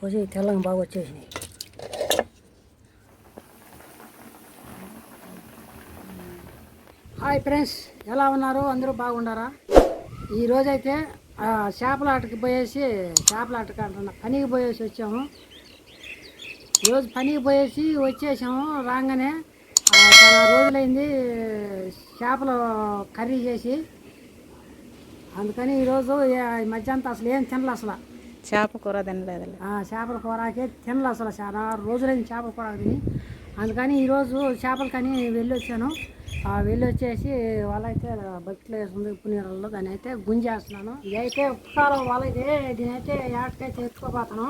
కొంచెం తెల్లంగా బాగా వచ్చేసినాయి. హాయ్ ఫ్రెండ్స్ ఎలా ఉన్నారు? అందరూ బాగున్నారా? ఈ రోజైతే చేపలాటకి చేపల ఆటకి పోయేసి చేపల ఆటకి అంటున్నా పనికి పోయేసి వచ్చాము. ఈరోజు పనికి పోయేసి వచ్చేసాము రాగానే చాలా రోజులైంది చేపలు కర్రీ చేసి. అందుకని ఈరోజు ఈ మధ్యాహ్నం అసలు ఏం తినలే అసలు. చేప కూర తినలేదు చేపల కూరకే తినలే అసలు చాలా రోజులైంది చేపల కూర తిని. అందుకని ఈరోజు చేపలు కానీ వెళ్ళి వచ్చాను వెళ్ళి వచ్చేసి వాళ్ళైతే బకెట్లో వేసుకుంది ఉప్పు నీళ్ళలో దాన్ని అయితే గుంజేస్తున్నాను. ఇదైతే ఉప్పు కాలం వాళ్ళైతే దీనైతే ఏటకైతే ఎత్తుకోపోతాను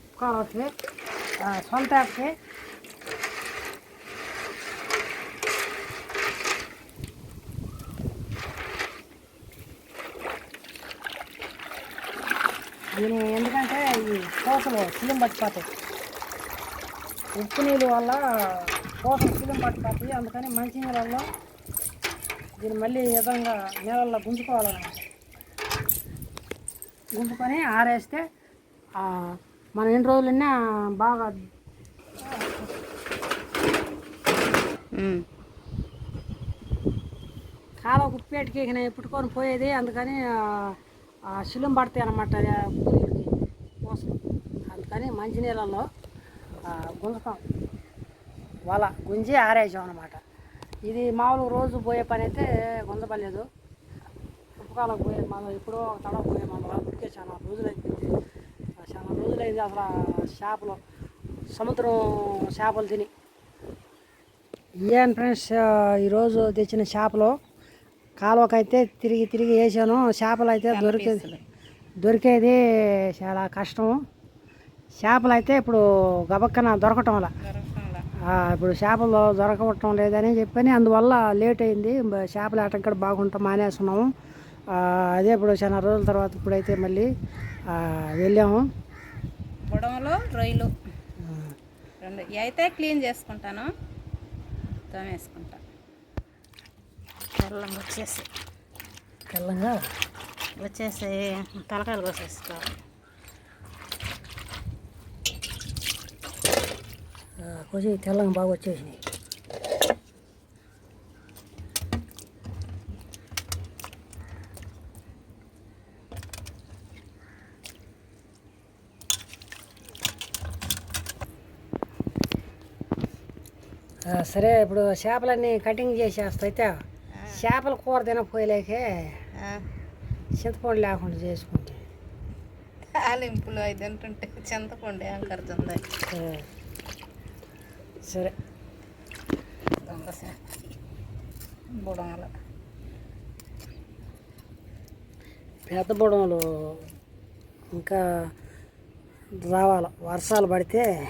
ఉప్పు కాలంకి సొంత ఏటకి దీని ఎందుకంటే ఈ కోసలు సిలిం పట్టిపోతాయి. ఉప్పు నీళ్ళు వల్ల కోసలు సిలిం పట్టిపోతాయి. అందుకని మంచి నీళ్ళల్లో దీన్ని మళ్ళీ విధంగా నీళ్ళల్లో గుంజుకోవాలన్నమాట. గుంజుకొని ఆరేస్తే మనం ఎన్ని రోజులన్నా బాగా కాలువ కుప్పేటికి ఇక నేను పుట్టుకొని పోయేది. అందుకని శిలం పడతాయి అనమాట పూరికి కోసం అందుకని మంచినీళ్ళల్లో ఆ, గుంజుతాం. వల గుంజి ఆరేసాం అనమాట ఇది మామూలుగా రోజు పోయే పని అయితే గుంజపలేదు ఉప్పుకాలకు పోయే మనం ఎప్పుడో ఒక తడవ పోయే మనం ఇప్పటికే చాలా రోజులైంది చాలా రోజులైంది అసలు చేపలు సముద్రం చేపలు తిని. ఏం ఫ్రెండ్స్ ఈరోజు తెచ్చిన చేపలు కాలువకైతే తిరిగి తిరిగి వేసాను. చేపలు అయితే దొరికేది దొరికేది చాలా కష్టం. చేపలు అయితే ఇప్పుడు గబక్కన దొరకటం ఆ, ఇప్పుడు చేపలు దొరకవటం లేదని చెప్పని అందువల్ల లేట్ అయింది. చేపల ఆటం కూడా బాగుంటాం మానేస్తున్నాము. అదే ఇప్పుడు చాలా రోజుల తర్వాత ఇప్పుడైతే మళ్ళీ వెళ్ళాము. బుడమలు రొయ్యలు. రెండు అయితే క్లీన్ చేసుకుంటాను. తోమేసుకుంటా. తెల్లంగా వచ్చేసి. తెల్లంగా వచ్చేసి తలకాయలు కోసేసుకోవాలి. కొంచెం తెల్లంగా బాగా వచ్చేసినాయి. సరే ఇప్పుడు చేపలన్నీ కటింగ్ చేసేస్తా అయితే చేపల కూర తినపోయలేకే చింతపండు లేకుండా చేసుకుంటే. తాలింపులు అవి తింటుంటే చింతపండు ఏం కరుతుంది. ఆ, సరే. బుడమలు. పెద్ద బుడమలు ఇంకా రావాలి. వర్షాలు పడితే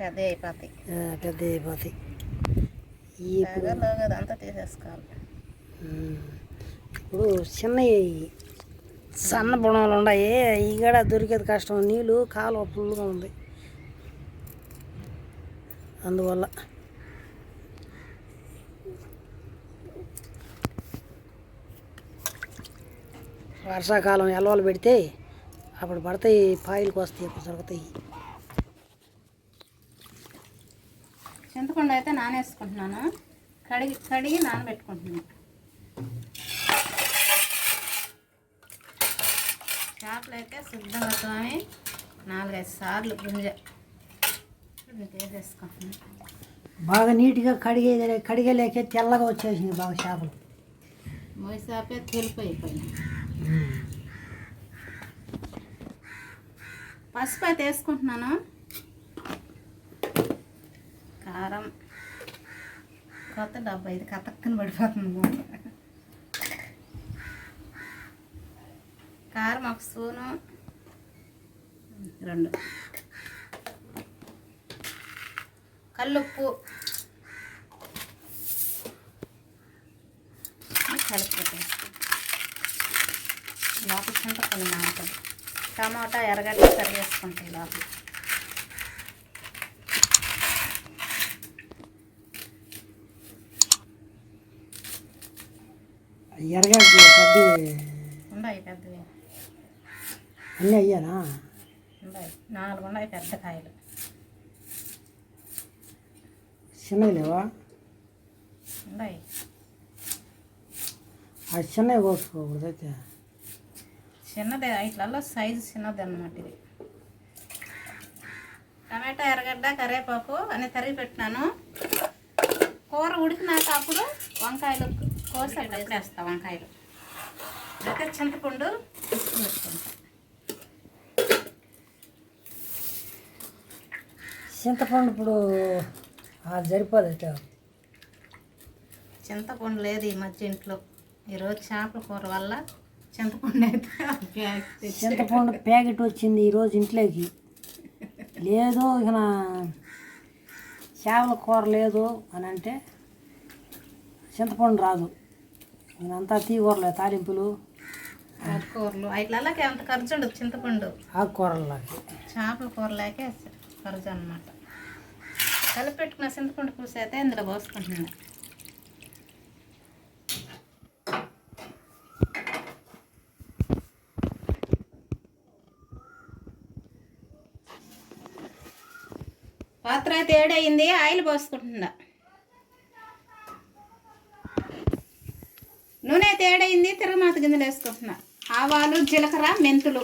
పెద్ద అయిపోతాయి. పెద్ద అయిపోతాయి. ఈ అదంతా తీసేసుకోవాలి. ఇప్పుడు చిన్నవి సన్న బుణాలు ఉన్నాయి. ఈ కూడా దొరికేది కష్టం. నీళ్ళు కాలువ ఫుల్గా ఉంది. అందువల్ల. వర్షాకాలం ఎలవలు పెడితే అప్పుడు పడతాయి పాయలకు వస్తాయి అప్పుడు దొరుకుతాయి చింతకుండా అయితే నానేసుకుంటున్నాను. కడిగి కడిగి నానబెట్టుకుంటున్నాను చేపలు అయితే శుద్ధంగా తోమి నాలుగైదు సార్లు గుంజ. వేసేసుకుంటున్నాను బాగా నీట్గా కడిగే కడిగేలేకే తెల్లగా వచ్చేసింది బాగా చేపలు. మొయిసాపే తెలుపు అయిపోయింది పసుపు అయితే వేసుకుంటున్నాను. కారం. కొత్త డబ్బా ఇది కతక్కని పడిపోతుంది. ఒక స్పూను. రెండు. కల్లుప్పు. కలుపుకుంటాం లోపల చింతపండు నానుతుంది టమాటా ఎర్రగడ్డ కర్రీ వేసుకుంటాయి లోపల. ఎరగడ్డ పెద్ద ఉన్నాయి పెద్దవి. అన్నీ అయ్యానా నాలుగు ఉన్నాయి పెద్ద కాయలు. చిన్నవి లేవా? ఉన్నాయి. ఆ చిన్నవి కోసుకోకూడదు అయితే. చిన్నది ఇట్లలో సైజు చిన్నది అన్నమాట ఇది. టమాటా ఎర్రగడ్డ కరివేపాకు అని తరిగి పెట్టినాను. కూర ఉడికినాక అప్పుడు వంకాయలు కోసి అట్లా వేసేస్తా వంకాయలు. అయితే చింతపండు తీసుకుని చింతపండు ఇప్పుడు అది సరిపోదు అయితే చింతపండు లేదు ఈ మధ్య ఇంట్లో. ఈరోజు చేపల కూర వల్ల చింతపండు అయితే చింతపండు ప్యాకెట్ వచ్చింది ఈరోజు ఇంట్లోకి. లేదు ఇక చేపల కూర లేదు అని అంటే చింతపండు రాదు. ఇదంతా తీగూరలే తాలింపులు. ఆకుకూరలు. వాటిలకి అంత ఖర్చు ఉండదు చింతపండు. ఆకుకూరలకి చేపల కూర లేకే ఖర్చు అనమాట కలిపెట్టుకున్న చింతపండు పులుసు అయితే ఇందులో పోసుకుంటున్నా పాత్ర అయితే ఏడయింది ఆయిల్ పోసుకుంటున్నా. నూనె అయితే ఏడైంది తిరగమాత గింజలు వేసుకుంటున్నా. ఆవాలు జీలకర్ర మెంతులు.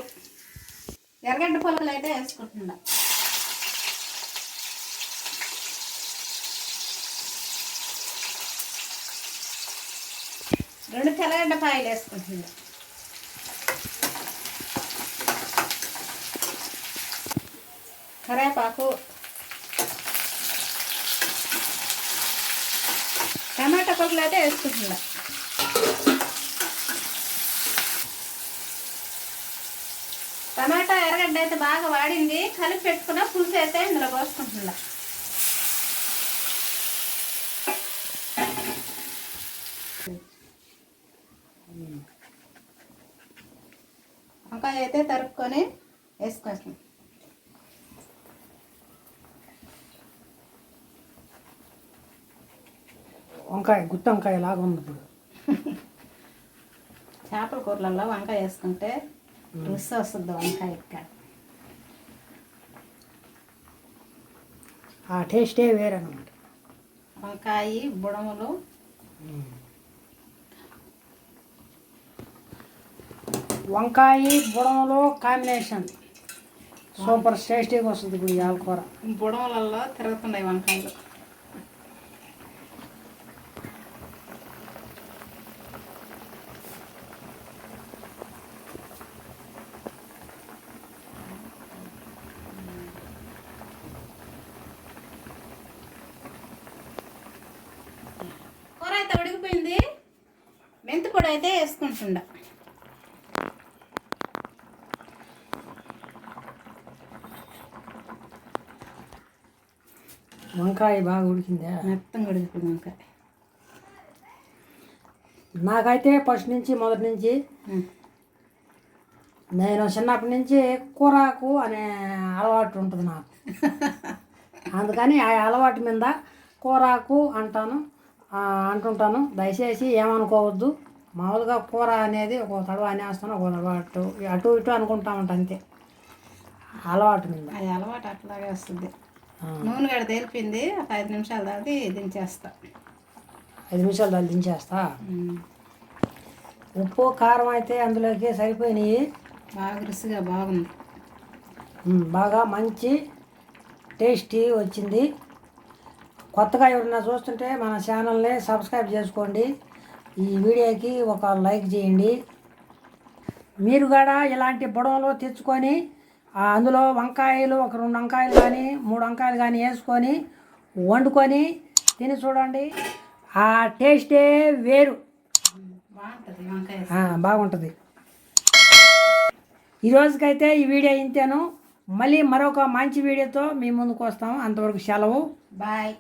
ఎర్రగడ్డ పొలకలు అయితే వేసుకుంటున్నా. రెండు తెల్లగడ్డ పాయలు వేసుకుంటున్నా. కరేపాకు టమాటా పొగలు అయితే వేసుకుంటున్నా. టమాటా ఎర్రగడ్డ అయితే బాగా వాడింది. కలిపి పెట్టుకున్న పులుసు అయితే ఇందులో పోసుకుంటున్నా. వంకాయ అయితే తరుపుకొని వేసుకొస్తాం వంకాయ గుత్తి వంకాయ లాగా ఉంది ఇప్పుడు. చేపల కూరలలో వంకాయ వేసుకుంటే రుచి వస్తుంది వంకాయ ఇక్కడ ఆ టేస్టే వేరనమాట వంకాయ బుడములు వంకాయ బుడంలో కాంబినేషన్ సూపర్ టేస్టీగా వస్తుంది ఇప్పుడు ఈ ఆకుకూర బుడంలలో తిరుగుతున్నాయి వంకాయలు. కూర అయితే ఉడికిపోయింది. మెంతి పొడి అయితే వేసుకుంటుండ వంకాయ బాగా ఉడికిందా? మొత్తం ఉడికిపోయింది వంకాయ. నాకైతే ఫస్ట్ నుంచి మొదటి నుంచి. నేను చిన్నప్పటి నుంచి కూరాకు అనే అలవాటు ఉంటుంది నాకు. అందుకని ఆ అలవాటు మీద కూరాకు అంటాను అంటుంటాను. దయచేసి ఏమనుకోవద్దు. మామూలుగా కూర అనేది ఒక తడవ అనేస్తాను ఒక తడవ అటు ఇటు అనుకుంటా ఉంటా అంతే. అలవాటు మీద. అలవాటు అట్లాగే వస్తుంది. నూనె గడ తేలిపింది ఒక ఐదు నిమిషాలు దాటి దించేస్తా. ఐదు నిమిషాలు దాన్ని దించేస్తా? ఉప్పు కారం అయితే అందులోకి సరిపోయినాయి. బాగా రుచిగా బాగుంది. బాగా మంచి టేస్టీ వచ్చింది. కొత్తగా ఎవరైనా చూస్తుంటే మన ఛానల్ని సబ్స్క్రైబ్ చేసుకోండి. ఈ వీడియోకి ఒక లైక్ చేయండి. మీరు కూడా ఇలాంటి బుడవలు తెచ్చుకొని అందులో వంకాయలు ఒక రెండు వంకాయలు కానీ మూడు వంకాయలు కానీ వేసుకొని వండుకొని తిని చూడండి. ఆ టేస్టే వేరు. బాగుంటుంది వంకాయ. ఆ, బాగుంటుంది. ఈ రోజుకైతే ఈ వీడియో ఇంతేను. మళ్ళీ మరొక మంచి వీడియోతో మీ ముందుకు వస్తాము అంతవరకు సెలవు. బాయ్.